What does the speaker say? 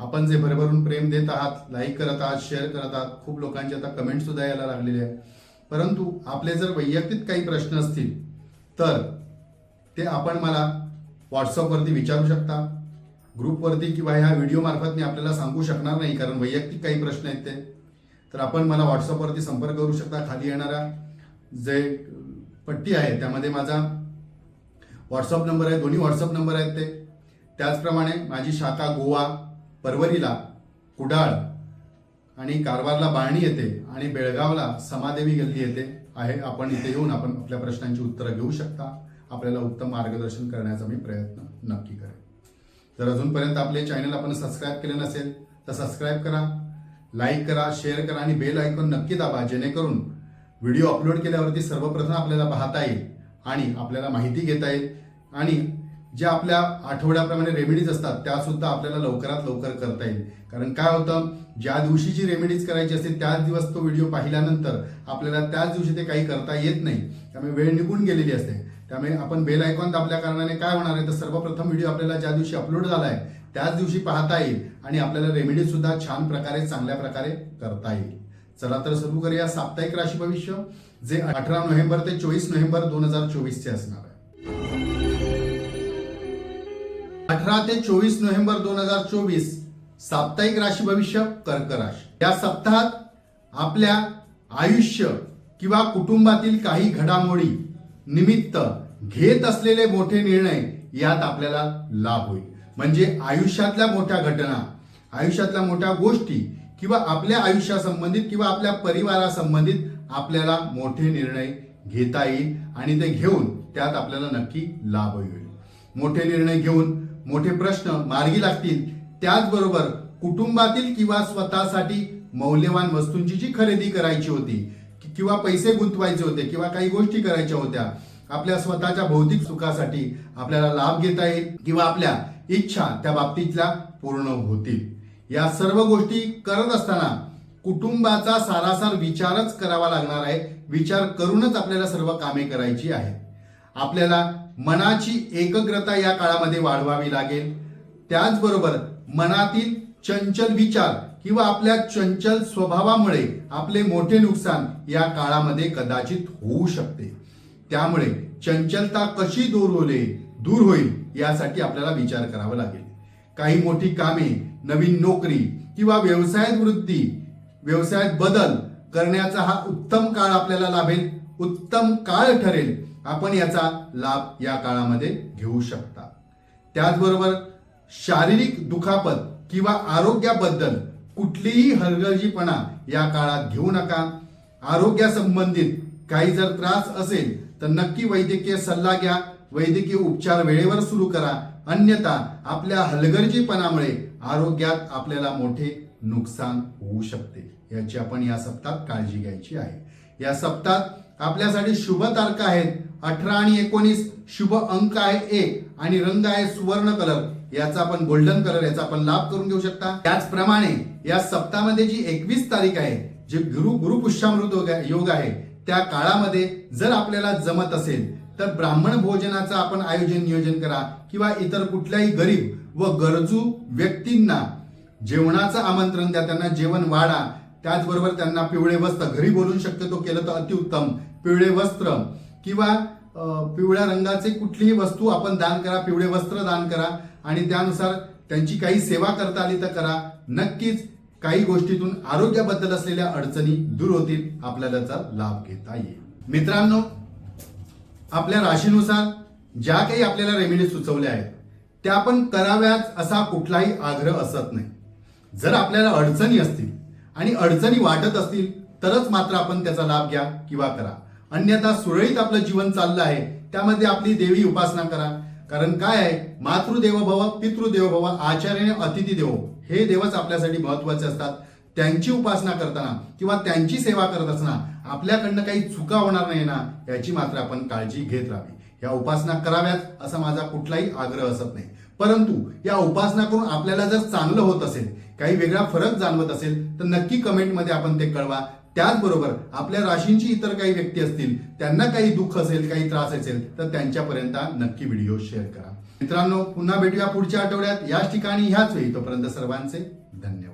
आपण जे भरभरून प्रेम देत आहात लाईक करत आहात शेअर करत आहात खूप लोकांचे आता कमेंट सुद्धा यायला लागलेले आहेत. परंतु आपले जर वैयक्तिक काही प्रश्न असतील तर ते आपण मला व्हॉट्सअपवरती विचारू शकता ग्रुपवरती किंवा ह्या व्हिडिओमार्फत मी आपल्याला सांगू शकणार नाही कारण वैयक्तिक काही प्रश्न आहेत ते. तर आपण मला व्हॉट्सअपवरती संपर्क करू शकता खाली येणारा जे पट्टी आहे त्यामध्ये माझा व्हॉट्सअप नंबर आहे दोन्ही व्हॉट्सअप नंबर आहेत ते. त्याचप्रमाणे माझी शाखा गोवा परवरीला कुडाळ आणि कारवारला बाळणी येते आणि बेळगावला समादेवी गल्ली येते आहे. आपण इथे येऊन आपण आपल्या प्रश्नांची उत्तरं घेऊ शकता. आपल्याला उत्तम मार्गदर्शन करण्याचा मी प्रयत्न नक्की करेन. जर अजूनपर्यंत आपले चॅनल आपण सबस्क्राईब केले नसेल तर सबस्क्राईब करा लाईक करा शेअर करा आणि बेल आयकॉन नक्की दाबा. जेणेकरून व्हिडिओ अपलोड केल्यावरती सर्वप्रथम आपल्याला पाहता येईल आणि आपल्याला माहिती घेता येईल आणि ज्या आपल्या आठवड्याप्रमाणे रेमेडीज असतात त्या सुद्धा आपल्याला लवकरात लवकर करता येईल. कारण काय होतं ज्या दिवशी जी रेमेडीज करायची असते त्याच दिवस तो व्हिडिओ पाहिल्यानंतर आपल्याला त्याच दिवशी ते काही करता येत नाही. त्यामुळे वेळ निघून गेलेली असते. त्यामुळे आपण बेल आयकॉन दाबल्या कारणाने काय होणार आहे तर सर्वप्रथम व्हिडिओ आपल्याला ज्या दिवशी अपलोड झाला आहे त्याच दिवशी पाहता येईल आणि आपल्याला रेमेडीज सुद्धा छान प्रकारे चांगल्या प्रकारे करता येईल. चला तर सुरू करूया साप्ताहिक राशी भविष्य जे अठरा नोव्हेंबर ते चोवीस नोव्हेंबर दोन हजार चोवीस चे असणार आहे. अठरा ते चोवीस नोव्हेंबर दोन हजार चोवीस साप्ताहिक राशी भविष्य कर्क राशी. या सप्ताहात आपल्या आयुष्य किंवा कुटुंबातील काही घडामोडी निमित्त घेत असलेले मोठे निर्णय यात आपल्याला लाभ होईल. म्हणजे आयुष्यातल्या मोठ्या घटना आयुष्यातल्या मोठ्या गोष्टी किंवा आपल्या आयुष्यासंबंधित किंवा आपल्या परिवारासंबंधित आपल्याला मोठे निर्णय घेता येईल आणि ते घेऊन त्यात आपल्याला नक्की लाभ होईल. मोठे निर्णय घेऊन मोठे प्रश्न मार्गी लागतील. त्याचबरोबर कुटुंबातील किंवा स्वतःसाठी मौल्यवान वस्तूंची जी खरेदी करायची होती किंवा पैसे गुंतवायचे होते किंवा काही गोष्टी करायच्या होत्या आपल्या स्वतःच्या भौतिक सुखासाठी आपल्याला लाभ घेता येईल किंवा आपल्या इच्छा त्या बाबतीतल्या पूर्ण होतील. या सर्व गोष्टी करत असताना कुटुंबाचा सारासार विचारच करावा लागणार आहे. विचार करूनच आपल्याला सर्व कामे करायची आहेत. आपल्याला मनाची एकाग्रता या काळामध्ये वाढवावी लागेल. त्याचबरोबर मनातील चंचल विचार किंवा आपल्या चंचल स्वभावामुळे आपले मोठे नुकसान या काळामध्ये कदाचित होऊ शकते. त्यामुळे चंचलता कशी दूर होले दूर होईल यासाठी आपल्याला विचार करावा लागेल. काही मोठी कामे नवीन नोकरी किंवा व्यवसायात वृद्धी व्यवसायात बदल करण्याचा हा उत्तम काळ आपल्याला लाभेल. उत्तम काळ ठरेल. आपण याचा लाभ या काळामध्ये घेऊ शकता. त्याचबरोबर शारीरिक दुखापत किंवा आरोग्याबद्दल कुठलीही हलगर्जीपणा या काळात घेऊ नका. आरोग्यासंबंधित काही जर त्रास असेल तर नक्की वैद्यकीय सल्ला घ्या. वैद्यकीय उपचार वेळेवर सुरू करा. अन्यथा आपल्या हलगर्जीपणामुळे आरोग्यात आपल्याला मोठे नुकसान होऊ शकते. याची आपण या सप्ताहात काळजी घ्यायची आहे. या सप्ताहात आपल्यासाठी शुभ तारखा आहेत. अठरा आणि एकोणीस शुभ अंक आहे एक आणि रंग आहे सुवर्ण कलर. याचा आपण गोल्डन कलर याचा आपण लाभ करून घेऊ शकता. त्याचप्रमाणे या सप्ताहामध्ये जी एकवीस तारीख आहे जे गुरु गुरुपुष्यामृत योग आहे- योग आहे त्या काळामध्ये जर आपल्याला जमत असेल तर ब्राह्मण भोजनाचं आपण आयोजन नियोजन करा. किंवा इतर कुठल्याही गरीब व गरजू व्यक्तींना जेवणाचं आमंत्रण द्या. त्यांना जेवण वाढा. त्याचबरोबर त्यांना पिवळे वस्त्र घरी बोलून शक्यतो केलं तर अतिउत्तम. पिवळे वस्त्र किंवा पिवळ्या रंगाचे कुठलीही वस्तू आपण दान करा पिवळे वस्त्र दान करा आणि त्यानुसार त्यांची काही सेवा करता आली तर करा. नक्कीच काही गोष्टीतून आरोग्याबद्दल असलेल्या अडचणी दूर होतील आपल्याला त्याचा लाभ घेता येईल. मित्रांनो आपल्या राशीनुसार ज्या काही आपल्याला रेमेडी सुचवल्या आहेत त्या पण कराव्याच असा कुठलाही आग्रह असत नाही. जर आपल्याला अडचणी असतील आणि अडचणी वाटत असतील तरच मात्र आपण त्याचा लाभ घ्या किंवा करा. अन्यथा सुरळीत आपलं जीवन चाललं आहे त्यामध्ये आपली देवी उपासना करा. कारण काय आहे मातृदेव भव पितृदेव भव आचार्याने अतिथी देव हे देवच आपल्यासाठी महत्त्वाचे असतात. त्यांची उपासना करताना किंवा त्यांची सेवा करत असताना आपल्याकडनं काही चुका होणार नाही ना याची मात्र आपण काळजी घेत राहावी. या उपासना कराव्यात असा माझा कुठलाही आग्रह असत नाही. परंतु या उपासना करून आपल्याला जर चांगलं होत असेल काही वेगळा फरक जाणवत असेल तर नक्की कमेंटमध्ये आपण ते कळवा. त्याचबरोबर आपल्या राशींची इतर काही व्यक्ती असतील त्यांना काही दुःख असेल काही त्रास असेल तर त्यांच्यापर्यंत नक्की व्हिडिओ शेअर करा. मित्रांनो पुन्हा भेटूया पुढच्या आठवड्यात. याच ठिकाणी ह्याच वेळी तोपर्यंत सर्वांचे धन्यवाद.